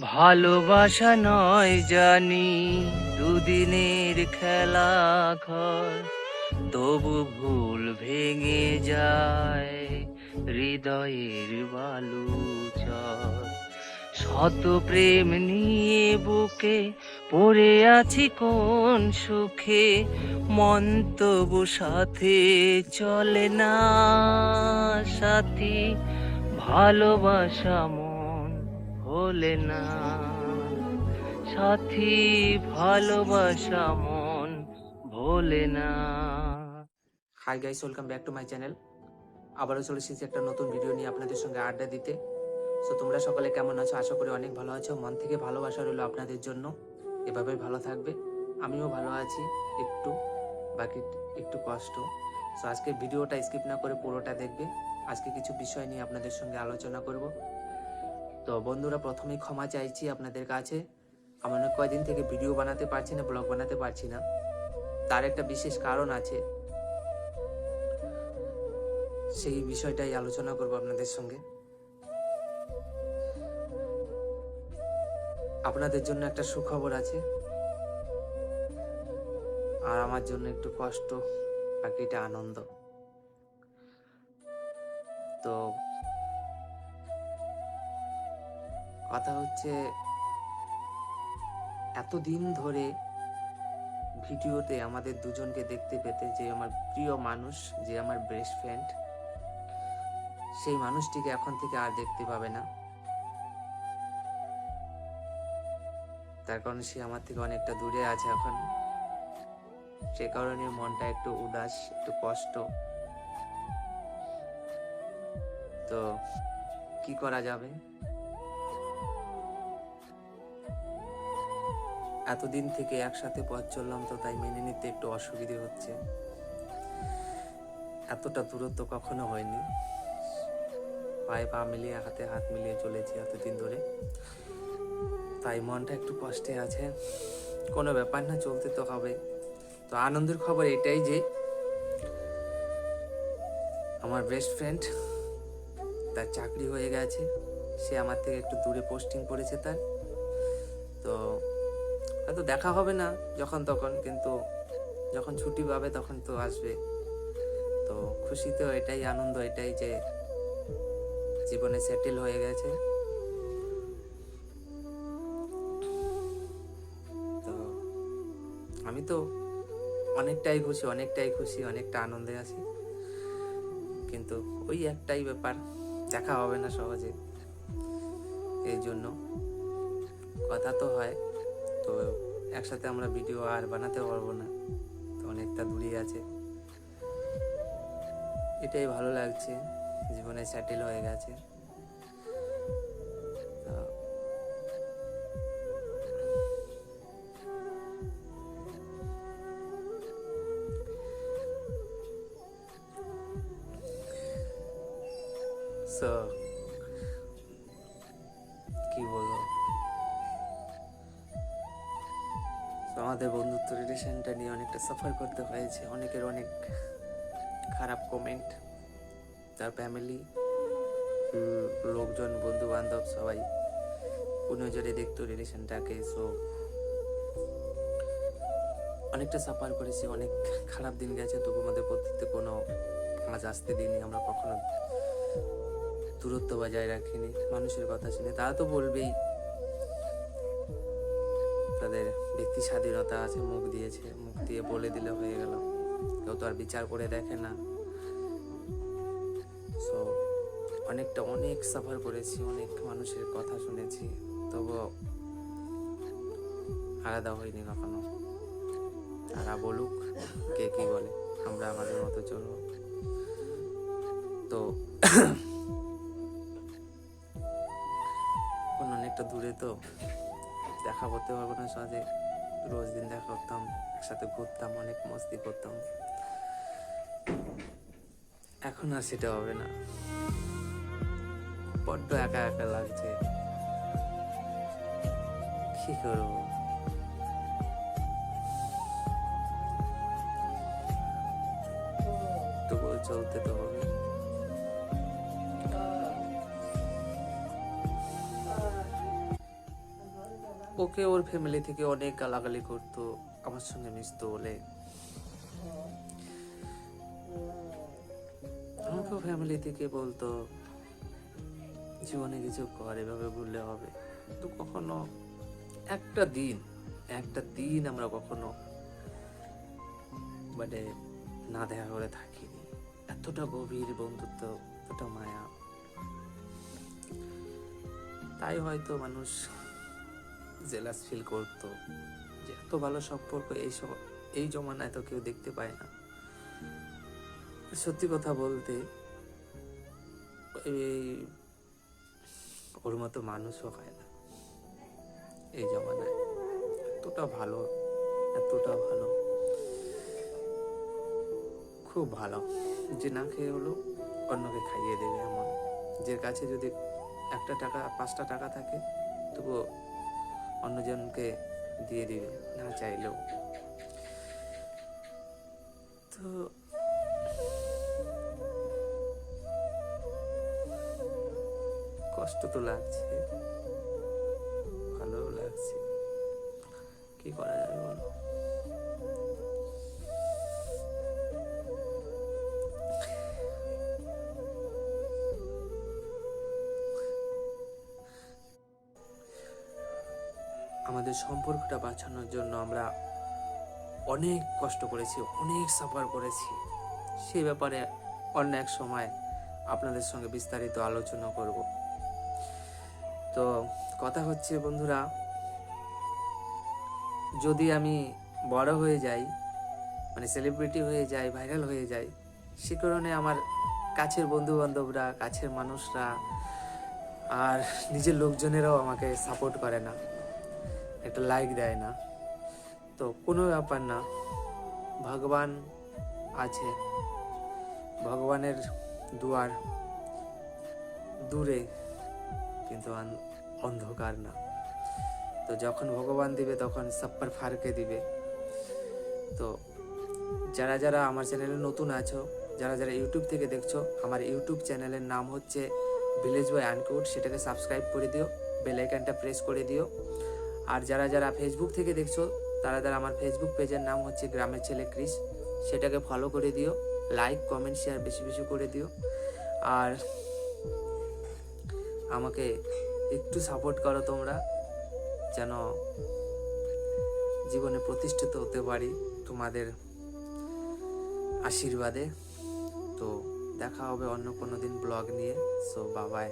ভালোবাসা নয় জানি, দুদিনের খেলা ঘর। তবু ভুল ভেঙে যায় হৃদয়ের বালুচর। শত প্রেম নিয়ে বুকে পড়ে আছি কোন সুখে, মন তবু সাথে চলে না। সাথী, ভালোবাসা ভোলে না সাথী ভালোবাসা মন ভোলে না hi guys welcome back to my channel আবারও চলে এসেছি একটা নতুন ভিডিও নিয়ে আপনাদের সঙ্গে আড্ডা দিতে। সো তোমরা সকলে কেমন আছো? আশা করি অনেক ভালো আছো। মন থেকে ভালোবাসা রইল আপনাদের জন্য। এভাবেই ভালো থাকবে। আমিও ভালো আছি, একটু, বাকি একটু কষ্ট। সো আজকে ভিডিওটা স্কিপ না করে পুরোটা দেখবে। আজকে কিছু বিষয় নিয়ে আপনাদের সঙ্গে আলোচনা করব। তো বন্ধুরা প্রথমেই ক্ষমা চাইছি আপনাদের কাছে। আমি অনেক কয়দিন থেকে ভিডিও বানাতে পারছি না, ব্লগ বানাতে পারছি না। তার একটা বিশেষ কারণ আছে। সেই বিষয়টাই আলোচনা করব আপনাদের সঙ্গে। আপনাদের জন্য একটা সুখবর আছে। আর আমার জন্য একটু কষ্ট, বাকিটা আনন্দ। তো কথা হচ্ছে, এতদিন ধরে ভিডিওতে আমাদের দুজনকে দেখতে পেতে যে আমার প্রিয় মানুষ, যে আমার বেস্ট ফ্রেন্ড সেই মানুষটিকে এখন থেকে আর দেখতে পাবে না। তার কারণে সে আমার থেকে অনেকটা দূরে আছে এখন। সে কারণে মনটা একটু উদাস, একটু কষ্ট। তো কি করা যাবে? এতদিন থেকে একসাথে পথ চললাম তো তাই মেনে নিতে একটু অসুবিধে হচ্ছে। এতটা দূরত্ব কখনো হয়নি। পায়ে পা মিলিয়ে, হাতে হাত মিলিয়ে চলেছি এতদিন ধরে। তাই মনটা একটু কষ্টে আছে। কোনো ব্যাপার না, চলতে তো হবে। তো আনন্দের খবর এটাই যে, আমার বেস্ট ফ্রেন্ড তার চাকরি হয়ে গেছে। সে আমার থেকে একটু দূরে পোস্টিং পড়েছে তার। তো হয়তো দেখা হবে না যখন তখন, কিন্তু যখন ছুটি পাবে তখন তো আসবে। তো খুশি তো এটাই, আনন্দ এটাই যে জীবনে সেটেল হয়ে গেছে। তো আমি তো অনেকটাই খুশি অনেকটাই খুশি, অনেকটা আনন্দে আছি। কিন্তু ওই একটাই ব্যাপার, দেখা হবে না সহজে। এই জন্য কথা তো হয়। তো একসাথে আমরা ভিডিও আর বানাতে পারব না। তো অনেকটা দূরে আছে। এটাই ভালো লাগছে, জীবনে সেটেল হয়ে গেছে। কি বলব? আমাদের বন্ধুত্ব রিলেশনটা নিয়ে অনেকটা সাফার করতে হয়েছে। অনেকের অনেক খারাপ কমেন্ট তার ফ্যামিলি লোকজন বন্ধু বান্ধব সবাই নজরে দেখতো রিলেশনটাকে সো অনেকটা সাফার করেছি, অনেক খারাপ দিন গেছে, তবু আমাদের প্রত্যেকতে কোনো আজ আসতে দিইনি। আমরা কখনো দূরত্ব বজায় রাখিনি, মানুষের কথা শুনে। তারা তো বলবেই তাদের ব্যক্তি স্বাধীনতা আছে, মুখ দিয়েছে, মুখ দিয়ে বলে দিলে হয়ে গেল। কেউ তো আর বিচার করে দেখে না। সো অনেকটা, অনেক সাফার করেছি, অনেক মানুষের কথা শুনেছি। তবু আলাদা হয়নি কখনো। তারা বলুক, কে কি বলে, আমরা আমাদের মতো চলবো। তো অনেকটা দূরে তো দেখা করতে পারব না সহজে রোজ দিন দেখা করতাম, একসাথে ঘুরতাম, অনেক মস্তি করতাম। এখন আর সেটা হবে না। বড্ড একা একা লাগছে। কি করব? তবুও চলতে তো হবে। ওকে ওর ফ্যামিলি থেকে অনেক গালাগালি করতো, আমার সঙ্গে মিশতো বলে। আমাকেও ফ্যামিলি থেকে বলতো, জীবনে কিছু কর, এভাবে বললে হবে। তো কখনো একটা দিন একটা দিন আমরা কখনো মানে না দেখা করে থাকিনি। এতটা গভীর বন্ধুত্ব, এতটা মায়া। তাই হয়তো মানুষ জেলাস ফিল করতো যে এত ভালো সম্পর্ক এই সব- এই জমানায় তো কেউ দেখতে পায় না। সত্যি কথা বলতে, এই ওর মতো মানুষও হয় না এই জমানায়। এতটা ভালো এতটা ভালো। খুব ভালো। যে না খেয়ে হলো অন্যকে খাইয়ে দেবে এমন। যে কাছে যদি একটা টাকা, পাঁচটা টাকা থাকে, তবুও অন্যজনকে দিয়ে দিবে না চাইলেও। তো কষ্ট তো লাগছে। আমাদের সম্পর্কটা বাঁচানোর জন্য আমরা অনেক কষ্ট করেছি, অনেক সাফার করেছি। সে ব্যাপারে অন্য এক সময় আপনাদের সঙ্গে বিস্তারিত আলোচনা করব। তো কথা হচ্ছে বন্ধুরা, যদি আমি বড় হয়ে যাই মানে সেলিব্রিটি হয়ে যাই ভাইরাল হয়ে যাই, সে কারণে আমার কাছের বন্ধু বান্ধবরা কাছের মানুষরা আর নিজের লোকজনেরাও আমাকে সাপোর্ট করে না। একটা লাইক দেয় না। তো কোনো ব্যাপার না। ভগবান আছে। ভগবানের দুয়ার দূরে, কিন্তু অন্ধকার না। তো যখন ভগবান দিবে, তখন সাপ্পার ফারকে দিবে। তো যারা যারা আমার চ্যানেলে নতুন আছো, যারা যারা ইউটিউব থেকে দেখছ, আমার ইউটিউব চ্যানেলের নাম হচ্ছে ভিলেজ বয় আনকুড সেটাকে সাবস্ক্রাইব করে দিও বেল আইকনটা প্রেস করে দিও। আর যারা যারা ফেসবুক থেকে দেখছ, তারা তারা আমার ফেসবুক পেজের নাম হচ্ছে গ্রামের ছেলে ক্রিস। সেটাকে ফলো করে দিও লাইক কমেন্ট শেয়ার বেশি বেশি করে দিও। আর আমাকে একটু সাপোর্ট করো তোমরা, যেন জীবনে প্রতিষ্ঠিত হতে পারি তোমাদের আশীর্বাদে। তো দেখা হবে অন্য কোনো দিন ব্লগ নিয়ে। সো বাবায়